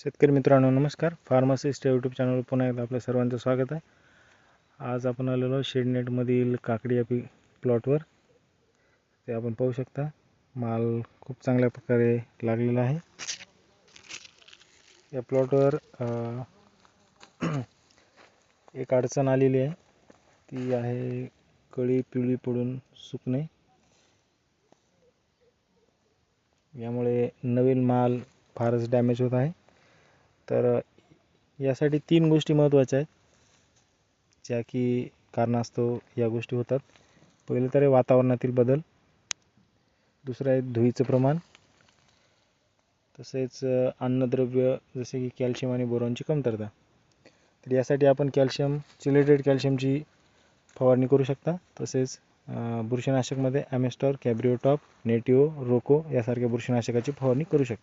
शेतकरी मित्रांनो नमस्कार. फार्मासिस्ट यूट्यूब चॅनलवर पुन्हा एकदा आपल्या सर्वांचं स्वागत आहे. आज आपण आलेलो शेडनेटमधील काकडी या पी प्लॉटवर ते आपण पाहू शकता. माल खूप चांगल्या प्रकारे लागलेला आहे. या प्लॉटवर एक अडचण आलेली आहे. ती आहे कळी पिवळी पडून सुकणे. यामुळे नवीन माल फारच डॅमेज होत आहे. तर यासाठी तीन गोष्टी महत्त्वाच्या आहेत ज्या की कारणास्तव या गोष्टी होतात. पहिलं तर आहे वातावरणातील बदल. दुसरं आहे धुळीचं प्रमाण. तसेच अन्नद्रव्य जसे की कॅल्शियम आणि बोरॉनची कमतरता. तर यासाठी आपण कॅल्शियम चिलेटेड कॅल्शियमची फवारणी करू शकता. तसेच बुरशीनाशकमध्ये ॲमेस्टॉर कॅब्रिओटॉप नेटिओ रोको यासारख्या बुरशीनाशकाची फवारणी करू शकता.